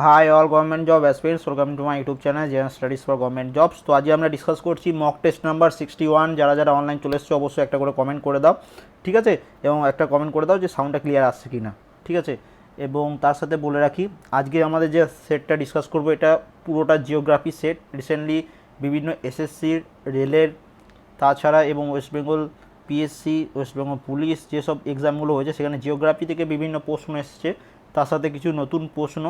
Hi all government job aspirants welcome to my YouTube channel general studies for government jobs তো আজকে আমরা discuss করছি mock test number sixty one যারা যারা online চলে এসছে, অবশ্যই একটা করে কমেন্ট করে দাও, ঠিক আছে? এবং একটা কমেন্ট করে দাও যে সাউন্ডটা ক্লিয়ার আসছে কি না ঠিক আছে? এবং তার সাথে বলে রাখি, আজকে আমাদের যে সেটটা ডিসকাস করব, এটা পুরোটা জিওগ্রাফি সেট রিসেন্টলি বিভিন্ন এসএসসির রেলের তাছাড়া এবং West Bengal PSC West Bengal police যেসব এক্সামগুলো হয়েছে, সেখানে জিওগ্রাফি থেকে বিভিন্ন প্রশ্ন এসছে। তার সাথে কিছু নতুন প্রশ্ন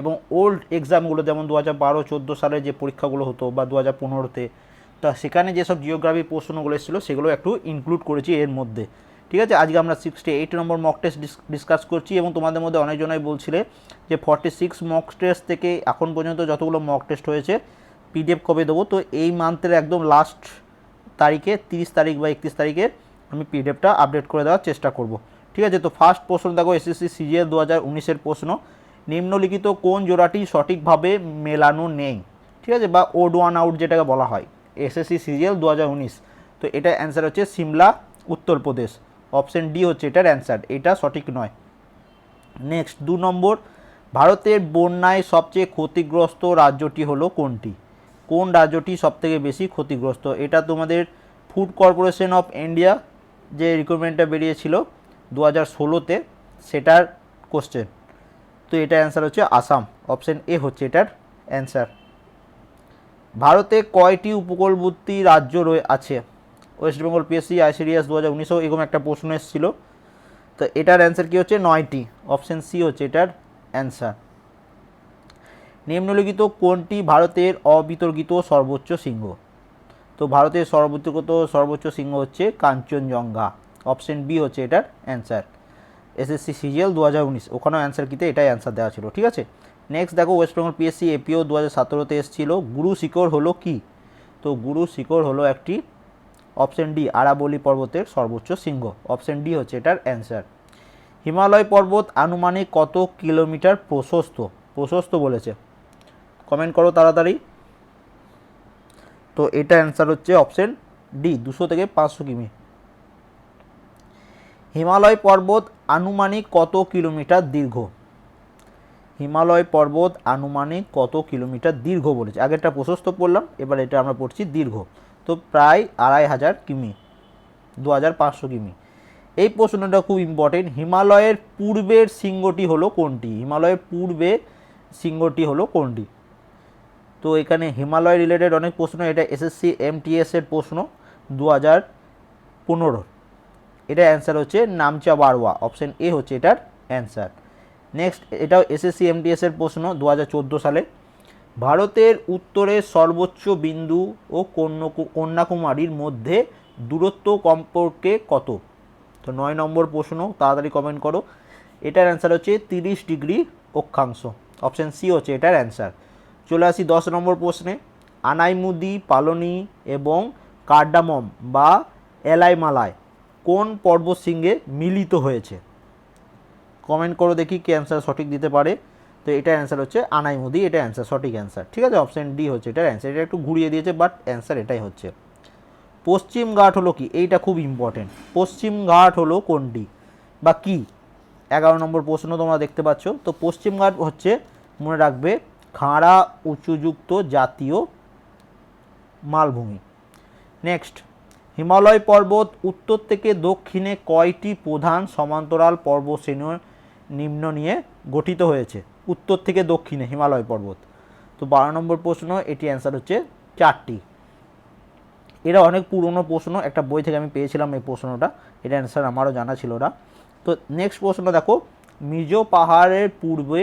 এবং ওল্ড এক্সামগুলো যেমন দু হাজার বারো, চোদ্দ সালে যে পরীক্ষাগুলো হতো বা দু হাজার পনেরোতে, তা সেখানে যেসব জিওগ্রাফি প্রশ্নগুলো এসেছিল, সেগুলো একটু ইনক্লুড করেছি এর মধ্যে। ঠিক আছে? আজকে আমরা sixty eight number mock test discuss করছি এবং তোমাদের মধ্যে অনেকজনাই বলছিলে যে ফর্টি সিক্স মক টেস্ট থেকে এখন পর্যন্ত যতগুলো মক টেস্ট হয়েছে পিডিএফ কবে দেবো। তো এই মান্থের একদম লাস্ট তারিখে, তিরিশ তারিখ বা একত্রিশ তারিখে আমি পিডিএফটা আপডেট করে দেওয়ার চেষ্টা করব। ঠিক আছে? তো ফার্স্ট প্রশ্ন দেখো এসএসসি সিজিএল দু হাজার উনিশের প্রশ্ন। নিম্নলিখিত কোন জোড়াটি সঠিকভাবে মেলানো নেই। ঠিক আছে? বা ওড ওয়ান আউট যেটাকে বলা হয়। এসএসসি সিরিয়াল দু হাজার উনিশ। তো এটার অ্যান্সার হচ্ছে সিমলা, উত্তরপ্রদেশ। অপশন ডি হচ্ছে এটার অ্যান্সার এটা সঠিক নয়। নেক্সট দু নম্বর। ভারতের বন্যায় সবচেয়ে ক্ষতিগ্রস্ত রাজ্যটি হলো কোনটি? কোন রাজ্যটি সবথেকে বেশি ক্ষতিগ্রস্ত? এটা তোমাদের ফুড কর্পোরেশন অফ ইন্ডিয়া যে রিক্রুটমেন্টটা বেরিয়েছিল দু হাজার ষোলোতে, সেটার কোশ্চেন তো এটা অ্যান্সার হচ্ছে আসাম। অপশন এ হচ্ছে এটার অ্যান্সার ভারতে কয়টি উপকূলবর্তী রাজ্য রয়ে আছে? ওয়েস্ট বেঙ্গল পিএসসি আইসিডিএস দু হাজার উনিশেও এরকম একটা প্রশ্ন এসেছিল। তো এটার অ্যান্সার কী হচ্ছে? নয়টি। অপশন সি হচ্ছে এটার অ্যান্সার নিম্নলিখিত কোনটি ভারতের অবিতর্কিত সর্বোচ্চ সিংহ তো ভারতের সর্বোচ্চগত সর্বোচ্চ সিংহ হচ্ছে কাঞ্চনজঙ্ঘা। অপশন বি হচ্ছে এটার অ্যান্সার এসএসসি সিজিএল দু হাজার উনিশ, ওখানেও অ্যান্সার কিতে এটাই অ্যান্সার দেওয়া ছিল, ঠিক আছে? নেক্সট দেখো ওয়েস্ট বেঙ্গল পিএসসি এপিও দু হাজার সতেরোতে এসেছিল, গুরু শিকড় হলো কি? তো গুরু শিকড় হলো একটি অপশন ডি আরাবলি পর্বতের সর্বোচ্চ শৃঙ্গ অপশন ডি হচ্ছে এটার অ্যান্সার হিমালয় পর্বত আনুমানিক কত কিলোমিটার প্রশস্ত? প্রশস্ত বলেছে। কমেন্ট করো তাড়াতাড়ি। তো এটা অ্যান্সার হচ্ছে অপশন ডি দুশো থেকে পাঁচশো কিমি। হিমালয় পর্বত আনুমানিক কত কিলোমিটার দীর্ঘ? হিমালয় পর্বত আনুমানিক কত কিলোমিটার দীর্ঘ বলেছে? আগেরটা প্রশস্ত পড়লাম, এবার এটা আমরা পড়ছি দীর্ঘ। তো প্রায় আড়াই হাজার কিমি, দু হাজার পাঁচশো কিমি। এই প্রশ্নটা খুব ইম্পর্টেন্ট হিমালয়ের পূর্বের শৃঙ্গটি হলো কোনটি? হিমালয়ের পূর্বে শৃঙ্গটি হলো কোনটি? তো এখানে হিমালয় রিলেটেড অনেক প্রশ্ন, এটা এসএসসি এমটিএস এর প্রশ্ন, দু হাজার পনেরো। এটা অ্যান্সার হচ্ছে নামচা বারোয়া। অপশন এ হচ্ছে এটার অ্যান্সার নেক্সট এটাও এসএসসি এমটিএস এর প্রশ্ন দু হাজার চোদ্দ সালে। ভারতের উত্তরের সর্বোচ্চ বিন্দু ও কন্যাকুমারীর মধ্যে দূরত্ব কম্পর্কে কত? তো নয় নম্বর প্রশ্ন, তাড়াতাড়ি কমেন্ট করো। এটার অ্যান্সার হচ্ছে তিরিশ ডিগ্রি অক্ষাংশ। অপশান সি হচ্ছে এটার অ্যান্সার চলে আসি দশ নম্বর প্রশ্নে। আনাইমুদি, পালনি এবং কার্ডামম বা এলাইমালায় কোন পর্বতশৃঙ্গে মিলিত হয়েছে? কমেন্ট করো দেখি কি অ্যান্সার সঠিক দিতে পারে। তো এটা অ্যান্সার হচ্ছে আনাইমুদি এটা অ্যান্সার সঠিক অ্যান্সার ঠিক আছে? অপশন ডি হচ্ছে এটার অ্যান্সার এটা একটু ঘুরিয়ে দিয়েছে বাট অ্যান্সার এটাই হচ্ছে। পশ্চিম ঘাট হলো কি? এইটা খুব ইম্পর্টেন্ট পশ্চিম ঘাট হলো কোনটি বা কি? এগারো নম্বর প্রশ্ন তোমরা দেখতে পাচ্ছ। তো পশ্চিম ঘাট হচ্ছে, মনে রাখবে, খাঁড়া উঁচুযুক্ত জাতীয় মালভূমি। নেক্সট হিমালয় পর্বত উত্তর থেকে দক্ষিণে কয়টি প্রধান সমান্তরাল পর্বতশ্রেণী নিম্ন নিয়ে গঠিত হয়েছে? উত্তর থেকে দক্ষিণে হিমালয় পর্বত। তো বারো নম্বর প্রশ্ন, এটি অ্যান্সার হচ্ছে চারটি। এটা অনেক পুরনো প্রশ্ন, একটা বই থেকে আমি পেয়েছিলাম এই প্রশ্নটা এটা অ্যান্সার আমারও জানা ছিল না। তো নেক্সট প্রশ্ন দেখো, মিজো পাহাড়ের পূর্বে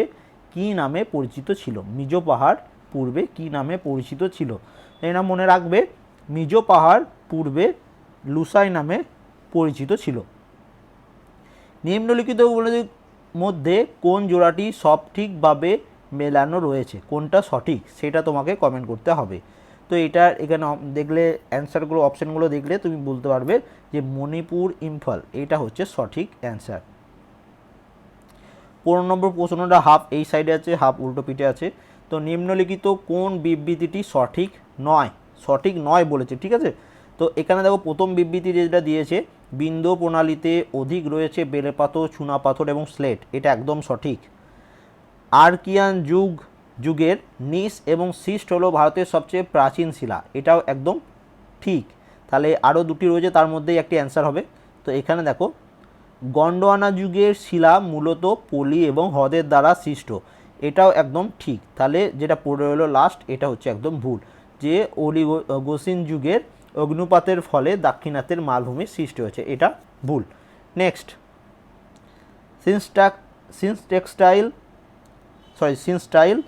কী নামে পরিচিত ছিল? মিজো পাহাড় পূর্বে কী নামে পরিচিত ছিল? এটা মনে রাখবে, মিজো পাহাড় পূর্বে লুসাই নামে পরিচিত ছিল। নিম্নলিখিতগুলির মধ্যে কোন জোড়াটি সঠিকভাবে মেলানো রয়েছে, কোনটা সঠিক, সেটা তোমাকে কমেন্ট করতে হবে। তো এটা এখানে দেখলে অ্যান্সারগুলো অপশানগুলো দেখলে তুমি বলতে পারবে যে মণিপুর ইম্ফল, এটা হচ্ছে সঠিক অ্যান্সার পনেরো নম্বর প্রশ্নটা হাফ এই সাইডে আছে হাফ উল্টো পিঠে আছে। তো নিম্নলিখিত কোন বিবৃতিটি সঠিক নয় সঠিক নয় বলেছে, ঠিক আছে? তো এখানে দেখো প্রথম বিবৃতি যেটা দিয়েছে, বিন্দু প্রণালীতে অধিক রয়েছে বেলে পাথর চুনা পাথর এবং স্লেট, এটা একদম সঠিক। আর্কিয়ান যুগ, যুগের নিস এবং সিস্ট হলো ভারতের সবচেয়ে প্রাচীন শিলা, এটাও একদম ঠিক। তাহলে আরও দুটি রয়েছে, তার মধ্যেই একটি অ্যান্সার হবে। তো এখানে দেখো, গন্ডোয়ানা যুগের শিলা মূলত পলি এবং হ্রদের দ্বারা সৃষ্ট, এটাও একদম ঠিক। তাহলে যেটা পড়ে রইল লাস্ট এটা হচ্ছে একদম ভুল, যে অলিগোসিন যুগের অগ্নুপাতের ফলে দাক্ষিণাত্যের মালভূমির সৃষ্টি হয়েছে। এটা ভুল। নেক্সট সিন্সটাক সিন্স টেক্সটাইল সরি সিনস্টাইল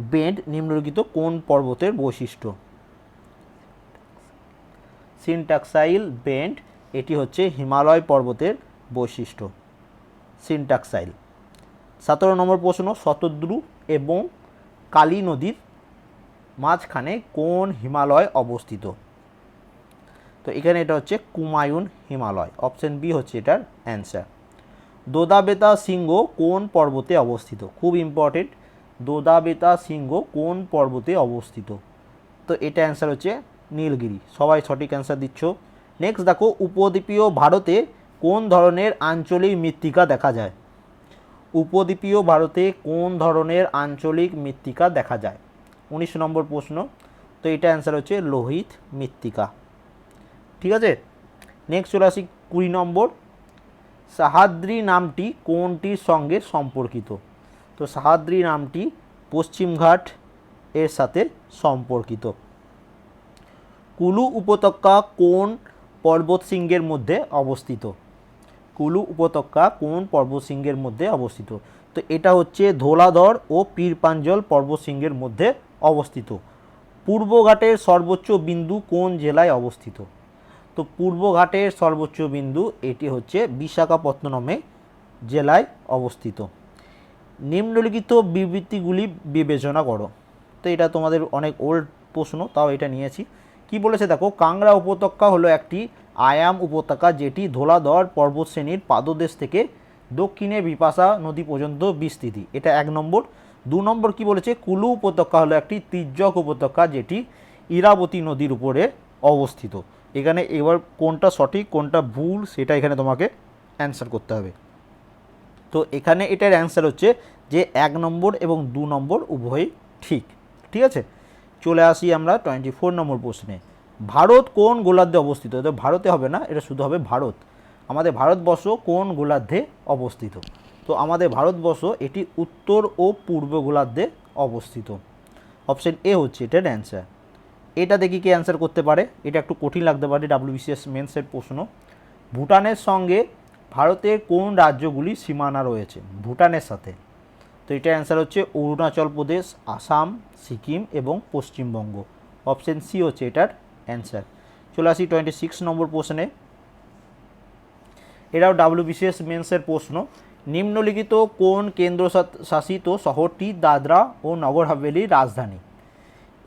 বেন্ড নিম্নলিখিত কোন পর্বতের বৈশিষ্ট্য? সিনটাক্সাইল বেন্ড এটি হচ্ছে হিমালয় পর্বতের বৈশিষ্ট্য। সিনটাক্সাইল সতেরো নম্বর প্রশ্ন, শতদ্রু এবং কালী নদীর মাঝখানে কোন হিমালয় অবস্থিত? তো এখানে এটা হচ্ছে কুমায়ুন হিমালয়। অপশন বি হচ্ছে এটার অ্যান্সার দোদাবেতা সিংহ কোন পর্বতে অবস্থিত? খুব ইম্পর্টেন্ট দোদাবেতা সিংহ কোন পর্বতে অবস্থিত? তো এটা অ্যান্সার হচ্ছে নীলগিরি। সবাই সঠিক অ্যান্সার দিচ্ছ। নেক্সট দেখো, উপদ্বীপীয় ভারতে কোন ধরনের আঞ্চলিক মৃত্তিকা দেখা যায়? উপদ্বীপীয় ভারতে কোন ধরনের আঞ্চলিক মৃত্তিকা দেখা যায়? উনিশ নম্বর প্রশ্ন। তো এটা অ্যান্সার হচ্ছে লোহিত মৃত্তিকা। ঠিক আছে? নেক্সট চলে আসি কুড়ি নম্বর। সাহাদ্রি নামটি কোনটির সঙ্গে সম্পর্কিত? তো সাহাদ্রি নামটি পশ্চিমঘাট এর সাথে সম্পর্কিত। কুলু উপত্যকা কোন পর্বতশৃঙ্গের মধ্যে অবস্থিত? কুলু উপত্যকা কোন পর্বতশৃঙ্গের মধ্যে অবস্থিত? তো এটা হচ্ছে ধোলাধর ও পীরপাঞ্জল পর্বতশৃঙ্গের মধ্যে অবস্থিত। পূর্বঘাটের সর্বোচ্চ বিন্দু কোন জেলায় অবস্থিত? তো পূর্বঘাটের সর্বোচ্চ বিন্দু এটি হচ্ছে বিশাখাপত্তনমে জেলায় অবস্থিত। নিম্নলিখিত বিবৃতিগুলি বিবেচনা করো। তো এটা তোমাদের অনেক ওল্ড প্রশ্ন, তাও এটা নিয়েছি। কি বলেছে দেখো, কাংড়া উপত্যকা হলো একটি আয়াম উপত্যকা যেটি ধোলাধর পর্বতশ্রেণীর পাদদেশ থেকে দক্ষিণে বিপাশা নদী পর্যন্ত বিস্তৃতি। এটা এক নম্বর। দু নম্বর কি বলেছে, কুলু উপত্যকা হলো একটি তির্যক উপত্যকা যেটি ইরাবতী নদীর উপরে অবস্থিত। এখানে এবার কোনটা সঠিক, কোনটা ভুল, সেটা এখানে তোমাকে অ্যান্সার করতে হবে। তো এখানে এটার অ্যান্সার হচ্ছে যে এক নম্বর এবং দু নম্বর উভয়ই ঠিক ঠিক আছে? চলে আসি আমরা টোয়েন্টি ফোর নম্বর প্রশ্নে। ভারত কোন গোলার্ধে অবস্থিত? তো ভারতে হবে না, এটা শুধু হবে ভারত। আমাদের ভারতবর্ষ কোন গোলার্ধে অবস্থিত? তো আমাদের ভারতবর্ষ এটি উত্তর ও পূর্ব গোলার্ধে অবস্থিত। অপশন এ হচ্ছে এটার অ্যান্সার এটা দেখি কে অ্যান্সার করতে পারে। এটা একটু কঠিন লাগতে পারে ডাব্লিউবিসিএস মেন্সের প্রশ্ন। ভুটানের সঙ্গে ভারতের কোন রাজ্যগুলি সীমানা রয়েছে? ভুটানের সাথে। তো এটা অ্যান্সার হচ্ছে অরুণাচল প্রদেশ, আসাম, সিকিম এবং পশ্চিমবঙ্গ। অপশন সি হচ্ছে এটার অ্যান্সার চলে আসি টোয়েন্টি সিক্স নম্বর প্রশ্নে। এটাও ডাব্লিউবিসিএস মেন্সের প্রশ্ন। নিম্নলিখিত কোন কেন্দ্র শাসিত শহরটি দাদরা ও নগর হাভেলির রাজধানী?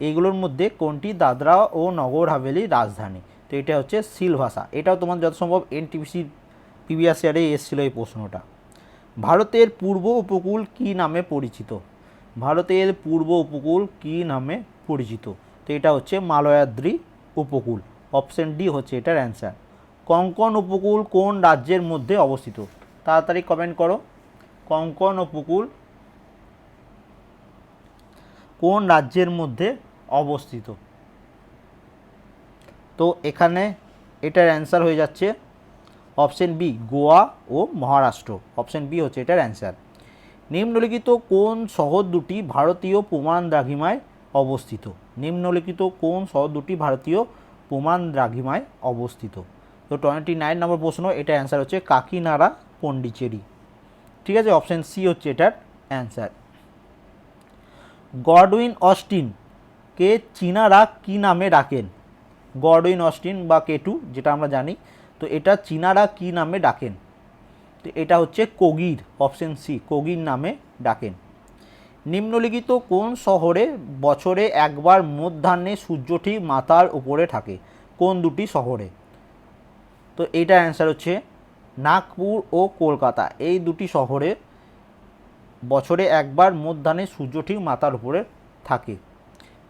এগুলোর মধ্যে কোনটি? দাদরা ও নগর হাভেলির রাজধানী। তো এটা হচ্ছে সিলভাসা। এটাও তোমার যত সম্ভব এনটিপিসি প্রিভিয়াস ইয়ারে এসেছিল এই প্রশ্নটা। ভারতের পূর্ব উপকূল কি নামে পরিচিত? ভারতের পূর্ব উপকূল কি নামে পরিচিত? তো এটা হচ্ছে মালয়াদ্রি উপকূল। অপশন ডি হচ্ছে এটার অ্যান্সার। কঙ্কন উপকূল কোন রাজ্যের মধ্যে অবস্থিত? তাড়াতাড়ি কমেন্ট করো। কঙ্কন উপকূল কোন রাজ্যের মধ্যে অবস্থিত। তো এখানে এটার অ্যান্সার হয়ে যাচ্ছে অপশন বি গোয়া ও মহারাষ্ট্র। অপশন বি হচ্ছে এটার অ্যান্সার নিম্নলিখিত কোন শহর দুটি ভারতীয় প্রমাণ দ্রাঘিমায় অবস্থিত? নিম্নলিখিত কোন শহর দুটি ভারতীয় প্রমাণ দ্রাঘিমায় অবস্থিত? তো টোয়েন্টি নাইন নম্বর প্রশ্ন এটা অ্যান্সার হচ্ছে কাকিনাড়া পন্ডিচেরি। ঠিক আছে অপশন সি হচ্ছে এটার অ্যান্সার গডউইন অস্টিন কে চীনারা কী নামে ডাকেন? গডউইন অস্টিন বা কেটু, যেটা আমরা জানি। তো এটা চীনারা কী নামে ডাকেন? তো এটা হচ্ছে কোগির, অপশন সি, কোগির নামে ডাকেন। নিম্নলিখিত কোন শহরে বছরে একবার মধ্যাহ্নে সূর্যটি মাথার উপরে থাকে? কোন দুটি শহরে? তো এইটা অ্যান্সার হচ্ছে নাগপুর ও কলকাতা। এই দুটি শহরে বছরে একবার মধ্যাহ্নে সূর্য ঠিক মাথার উপরে থাকে।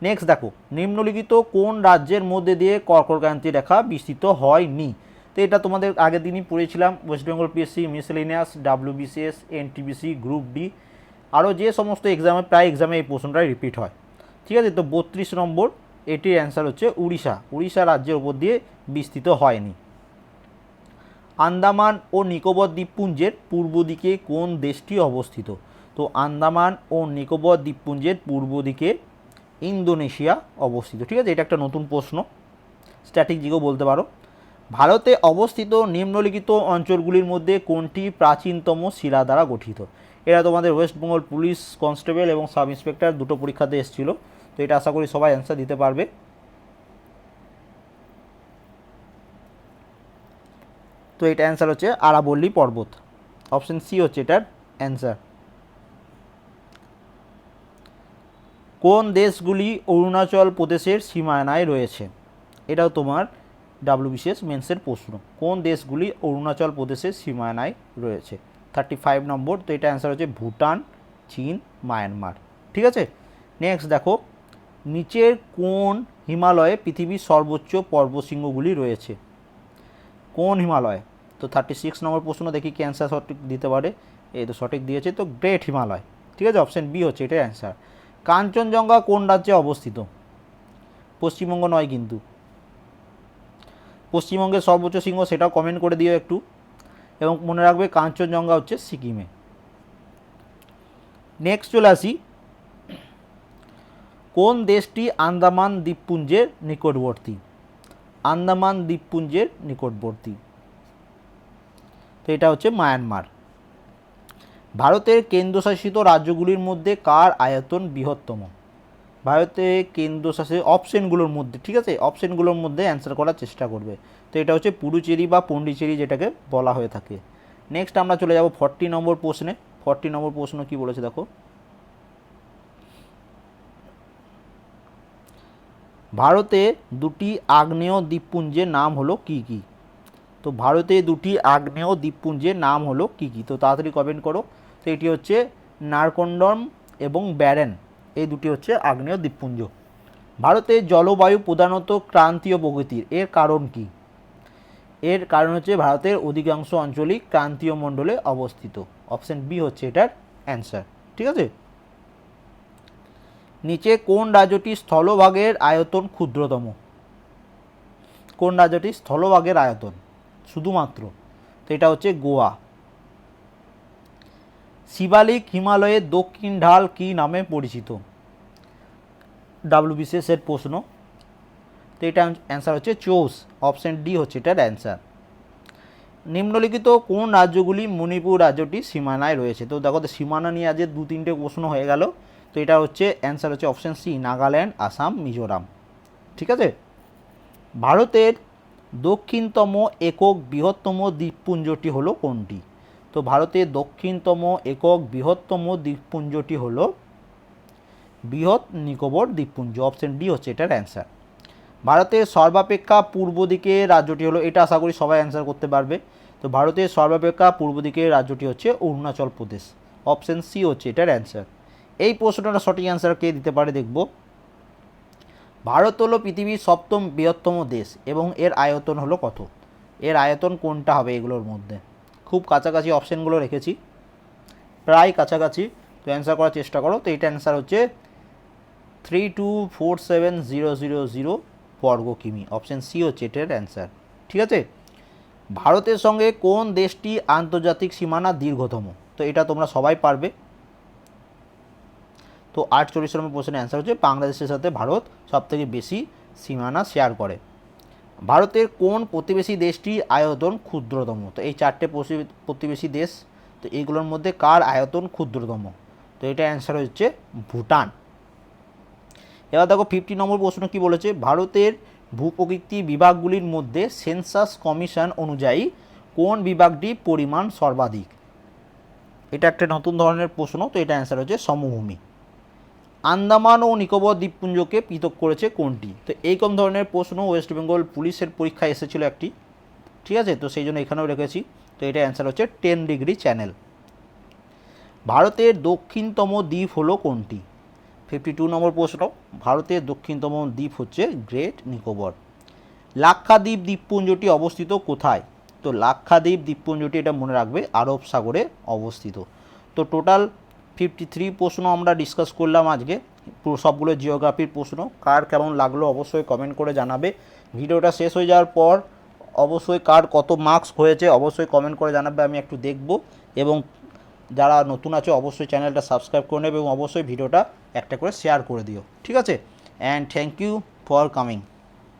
নেক্সট দেখো, নিম্নলিখিত কোন রাজ্যের মধ্যে দিয়ে কর্কটক্রান্তি রেখা বিস্তৃত হয়নি? তো এটা তোমাদের আগের দিনই পড়েছিলাম West Bengal PSC miscellaneous WBCS NTBC group D আরও যে সমস্ত এক্সামে প্রায় এক্সামে এই প্রশ্নটাই রিপিট হয়। ঠিক আছে, তো বত্রিশ নম্বর, এটির অ্যান্সার হচ্ছে উড়িষ্যা। উড়িষ্যা রাজ্যের ওপর দিয়ে বিস্তৃত হয়নি। আন্দামান ও নিকোবর দ্বীপপুঞ্জের পূর্ব দিকে কোন দেশটি অবস্থিত? তো আন্দামান ও নিকোবর দ্বীপপুঞ্জের পূর্ব দিকে ইন্দোনেশিয়া অবস্থিত। ঠিক আছে, এটা একটা নতুন প্রশ্ন। স্ট্র্যাটেজিকও বলতে পারো। ভারতে অবস্থিত নিম্নলিখিত অঞ্চলগুলির মধ্যে কোনটি প্রাচীনতম শিলা দ্বারা গঠিত? এরা তোমাদের ওয়েস্ট বেঙ্গল পুলিশ কনস্টেবল এবং সাব ইন্সপেক্টর দুটো পরীক্ষাতে এসেছিল। তো এটা আশা করি সবাই অ্যান্সার দিতে পারবে। তো এটা অ্যান্সার হচ্ছে আরাবল্লী পর্বত। অপশন সি হচ্ছে এটার অ্যান্সার কোন দেশগুলি অরুণাচল প্রদেশের সীমানায় রয়েছে? এটাও তোমার ডাব্লিউবিসিএস মেন্সের প্রশ্ন। কোন দেশগুলি অরুণাচল প্রদেশের সীমানায় রয়েছে? থার্টি ফাইভ নম্বর, তো এটা অ্যান্সার হচ্ছে ভুটান, চীন, মায়ানমার। ঠিক আছে? নেক্সট দেখো, নিচের কোন হিমালয়ে পৃথিবীর সর্বোচ্চ পর্বশৃঙ্গগুলি রয়েছে? কোন হিমালয়? তো থার্টি সিক্স নম্বর প্রশ্ন দেখি কি অ্যান্সার সঠিক দিতে পারে? এই তো সঠিক দিয়েছে, তো গ্রেট হিমালয় ঠিক আছে? অপশান বি হচ্ছে এটাই অ্যান্সার কাঞ্চনজঙ্ঘা কোন রাজ্যে অবস্থিত? পশ্চিমবঙ্গ নয় কিন্তু। পশ্চিমবঙ্গের সর্বোচ্চ শৃঙ্গ সেটাও কমেন্ট করে দিও একটু। এবং মনে রাখবে কাঞ্চনজঙ্ঘা হচ্ছে সিকিমে। নেক্সট চলে আসি। কোন দেশটি আন্দামান দ্বীপপুঞ্জের নিকটবর্তী? আন্দামান দ্বীপপুঞ্জের নিকটবর্তী। তো এটা হচ্ছে মায়ানমার। ভারতের কেন্দ্রশাসিত রাজ্যগুলির মধ্যে কার আয়তন বৃহত্তম? ভারতে কেন্দ্রশাসিত অপশনগুলোর মধ্যে, ঠিক আছে? অপশনগুলোর মধ্যে অ্যান্সার করার চেষ্টা করবে। তো এটা হচ্ছে পুডুচেরি বা পন্ডিচেরি যেটাকে বলা হয়ে থাকে। নেক্সট আমরা চলে যাব ফর্টি নম্বর প্রশ্নে। ফর্টি নম্বর প্রশ্ন কি বলেছে দেখো? ভারতে দুটি আগ্নেয় দ্বীপপুঞ্জের নাম হলো কি কি? তো ভারতে দুটি আগ্নেয় দ্বীপপুঞ্জের নাম হলো কি কি? তো তাড়াতাড়ি কমেন্ট করো। তো এটি হচ্ছে নারকন্ডম এবং ব্যারেন। এই দুটি হচ্ছে আগ্নেয় দ্বীপপুঞ্জ। ভারতের জলবায়ু প্রধানত ক্রান্তীয় প্রকৃতির। এর কারণ কি? এর কারণ হচ্ছে ভারতের অধিকাংশ অঞ্চলই ক্রান্তীয় মণ্ডলে অবস্থিত। অপশন বি হচ্ছে এটার অ্যান্সার। ঠিক আছে? নিচে কোন রাজ্যটি স্থলভাগের আয়তন ক্ষুদ্রতম? কোন রাজ্যটি স্থলভাগের আয়তন? শুধুমাত্র। তো এটা হচ্ছে গোয়া। শিবালিক হিমালয়ের দক্ষিণ ঢাল কি নামে পরিচিত? ডাব্লিউবিসিএস এর প্রশ্ন। তো এটা অ্যান্সার হচ্ছে চৌস। অপশন ডি হচ্ছে এটার অ্যান্সার নিম্নলিখিত কোন রাজ্যগুলি মণিপুর রাজ্যটি সীমানায় রয়েছে? তো দেখো সীমানা নিয়ে আজ দু তিনটে প্রশ্ন হয়ে গেল। তো এটা হচ্ছে অ্যান্সার হচ্ছে অপশন সি নাগাল্যান্ড, আসাম, মিজোরাম। ঠিক আছে? ভারতের দক্ষিণতম একক বৃহত্তম দ্বীপপুঞ্জটি হলো কোনটি? তো ভারতের দক্ষিণতম একক বৃহত্তম দ্বীপপুঞ্জটি হল বৃহৎ নিকোবর দ্বীপপুঞ্জ। অপশন ডি হচ্ছে এটার অ্যান্সার ভারতের সর্বাপেক্ষা পূর্ব দিকে রাজ্যটি হলো, এটা আশা করি সবাই অ্যান্সার করতে পারবে। তো ভারতের সর্বাপেক্ষা পূর্ব দিকে রাজ্যটি হচ্ছে অরুণাচল প্রদেশ। অপশন সি হচ্ছে এটার অ্যান্সার এই প্রশ্নটার সঠিক অ্যান্সার কে দিতে পারে দেখব। ভারত হলো পৃথিবীর সপ্তম বৃহত্তম দেশ এবং এর আয়তন হলো কত? এর আয়তন কোনটা হবে এগুলোর মধ্যে? খুব কাছাকাছি অপশানগুলো রেখেছি। প্রায় কাছাকাছি, তো অ্যান্সার করার চেষ্টা করো। তো এটা অ্যান্সার হচ্ছে three two four seven zero zero zero বর্গ কিমি। অপশান সি হচ্ছে এটার অ্যান্সার ঠিক আছে? ভারতের সঙ্গে কোন দেশটি আন্তর্জাতিক সীমানা দীর্ঘতম? তো এটা তোমরা সবাই পারবে। তো আটচল্লিশ নম্বর প্রশ্নের অ্যান্সার হচ্ছে বাংলাদেশের সাথে ভারত সবথেকে বেশি সীমানা শেয়ার করে। ভারতের কোন প্রতিবেশী দেশটি আয়তন ক্ষুদ্রতম? তো এই চারটে প্রতিবেশী দেশ, তো এইগুলোর মধ্যে কার আয়তন ক্ষুদ্রতম? তো এটা অ্যান্সার হচ্ছে ভুটান। এবার দেখো ফিফটি নম্বর প্রশ্ন কি বলেছে? ভারতের ভূপ্রকৃতি বিভাগগুলির মধ্যে সেন্সাস কমিশন অনুযায়ী কোন বিভাগটি পরিমাণ সর্বাধিক? এটা একটা নতুন ধরনের প্রশ্ন, তো এটা অ্যান্সার হচ্ছে সমভূমি। আন্দামান ও নিকোবর দ্বীপপুঞ্জকে পৃথক করেছে কোনটি? তো এইরকম ধরনের প্রশ্ন ওয়েস্ট বেঙ্গল পুলিশের পরীক্ষায় এসেছিল একটি। ঠিক আছে? তো সেই জন্য এখানেও রেখেছি। তো এটা অ্যান্সার হচ্ছে টেন ডিগ্রি চ্যানেল। ভারতের দক্ষিণতম দ্বীপ হলো কোনটি? ফিফটি টু নম্বর প্রশ্ন। ভারতের দক্ষিণতম দ্বীপ হচ্ছে গ্রেট নিকোবর। লাক্ষাদ্বীপ দ্বীপপুঞ্জটি অবস্থিত কোথায়? তো লাক্ষাদ্বীপ দ্বীপপুঞ্জটি এটা মনে রাখবে আরব সাগরে অবস্থিত। তো টোটাল ফিফটি থ্রি প্রশ্ন আমরা ডিসকাস করলাম আজকে। সবগুলো জিওগ্রাফির প্রশ্ন। কার কেমন লাগল অবশ্যই কমেন্ট করে জানাবে। ভিডিওটা শেষ হয়ে যাওয়ার পর অবশ্যই কার কত মার্কস হয়েছে অবশ্যই কমেন্ট করে জানাবে, আমি একটু দেখব। এবং যারা নতুন আছে অবশ্যই চ্যানেলটা সাবস্ক্রাইব করে নেবে এবং অবশ্যই ভিডিওটা একটা করে শেয়ার করে দিও। ঠিক আছে? And thank you for coming